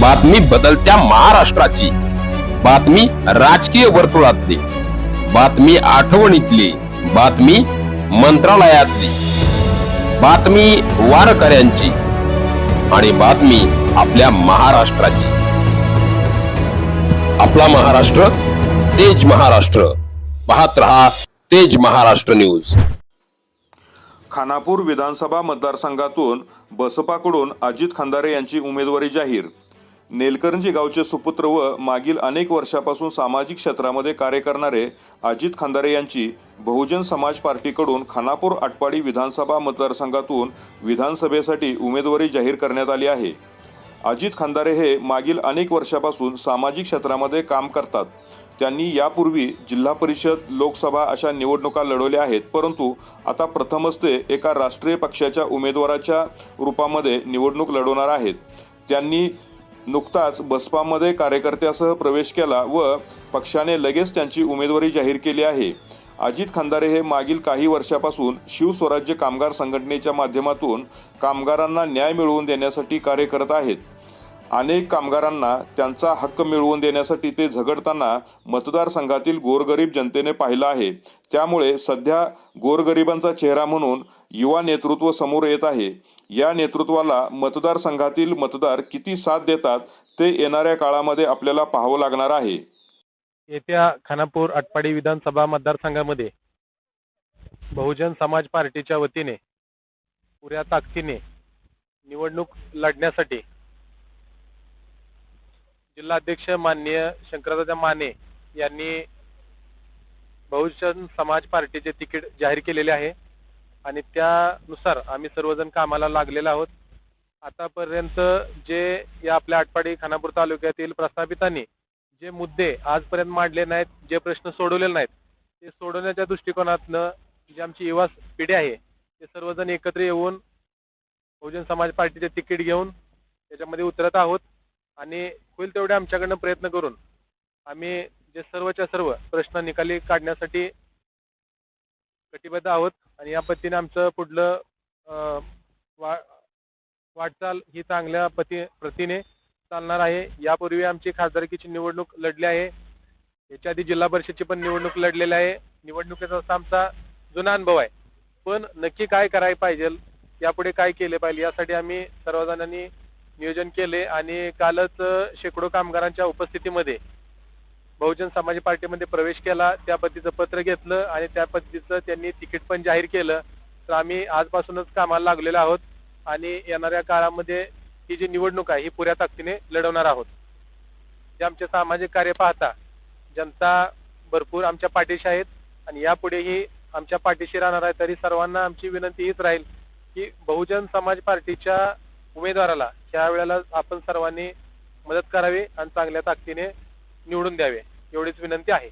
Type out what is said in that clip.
बातमी बदलत्या महाराष्ट्राची. बातमी राजकीय वर्तुळातली. बातमी आठवणीतली. बातमी मंत्रालयातली. बातमी वारकऱ्यांची. आणि बातमी आपल्या महाराष्ट्राची. आपला महाराष्ट्र तेज महाराष्ट्र. पाहत रहा तेज महाराष्ट्र न्यूज. खानापूर विधानसभा मतदारसंघातून बसपाकडून अजित खंदारे यांची उमेदवारी जाहीर. नेलकरंजी गावचे सुपुत्र व मागील अनेक वर्षापासून सामाजिक क्षेत्रामध्ये कार्य करणारे अजित खांदारे यांची बहुजन समाज पार्टीकडून खानापूर आटपाडी विधानसभा मतदारसंघातून विधानसभेसाठी उमेदवारी जाहीर करण्यात आली आहे. अजित खांदारे हे मागील अनेक वर्षापासून सामाजिक क्षेत्रामध्ये काम करतात. त्यांनी यापूर्वी जिल्हा परिषद लोकसभा अशा निवडणुका लढवल्या आहेत परंतु आता प्रथमच ते एका राष्ट्रीय पक्षाच्या उमेदवाराच्या रूपामध्ये निवडणूक लढवणार आहेत. त्यांनी नुकताच बसपामध्ये कार्यकर्त्यासह प्रवेश केला व पक्षाने लगेच त्यांची उमेदवारी जाहीर केली आहे. अजित खंदारे हे मागील काही वर्षापासून शिवस्वराज्य कामगार संघटनेच्या माध्यमातून कामगारांना न्याय मिळवून देण्यासाठी कार्य करत आहेत. अनेक कामगारांना त्यांचा हक्क मिळवून देण्यासाठी ते झगडताना मतदारसंघातील गोरगरीब जनतेने पाहिलं आहे. त्यामुळे सध्या गोरगरिबांचा चेहरा म्हणून युवा नेतृत्व समोर येत आहे. या नेतृत्वाला मतदारसंघातील मतदार किती साथ देतात ते येणाऱ्या काळामध्ये आपल्याला पाहावं लागणार आहे. येत्या खानापूर आटपाडी विधानसभा मतदारसंघामध्ये बहुजन समाज पार्टीच्या वतीने पुऱ्या ताकदीने निवडणूक लढण्यासाठी जिल्हाध्यक्ष माननीय शंकरदादा माने यांनी बहुजन समाज पार्टीचे तिकीट जाहीर केलेले आहे. आणि त्यानुसार आम्ही सर्वजण कामाला लागलेलो आहोत. आतापर्यंत जे या आपल्या आटपाडी खानापूर तालुक्यातील प्रस्थापितांनी जे मुद्दे आजपर्यंत मांडले नाहीत जे प्रश्न सोडवलेले नाहीत ते सोडवण्याच्या दृष्टिकोनातनं जी आमची युवा पिढी आहे ते सर्वजण एकत्र येऊन बहुजन समाज पार्टीचे तिकीट घेऊन त्याच्यामध्ये उतरत आहोत आणि होईल तेवढे आमच्याकडनं प्रयत्न करून आम्ही जे सर्वच्या सर्व प्रश्न निकाली काढण्यासाठी कटिबद्ध आहोत आणि या पद्धतीने आमचं पुढलं वा वाटचाल ही चांगल्या पती प्रतीने चालणार आहे. यापूर्वी आमची खासदारकीची निवडणूक लढली आहे. याच्या आधी जिल्हा परिषदची पण निवडणूक लढलेली आहे. निवडणुकीचा असा आमचा जुना अनुभव आहे. पण नक्की काय करायला पाहिजे यापुढे काय केले पाहिजे यासाठी आम्ही सर्वजणांनी नियोजन केले आणि कालच शेकडो कामगारांच्या उपस्थितीमध्ये बहुजन समाज पार्टीमध्ये प्रवेश केला त्या पद्धतीचं पत्र घेतलं आणि त्या पद्धतीचं त्यांनी तिकीट पण जाहीर केलं. तर आम्ही आजपासूनच कामाला लागलेलो आहोत आणि येणाऱ्या काळामध्ये ही जी निवडणूक आहे ही पुऱ्या ताकदीने लढवणार आहोत. जे आमचे सामाजिक कार्य पाहता जनता भरपूर आमच्या पाठीशी आहेत आणि यापुढेही आमच्या पाठीशी राहणार आहे तरी सर्वांना आमची विनंती हीच राहील की बहुजन समाज पार्टीच्या उमेदवाराला ह्या वेळेला आपण सर्वांनी मदत करावी आणि चांगल्या ताकदीने निवडून द्यावे एवढीच विनंती आहे.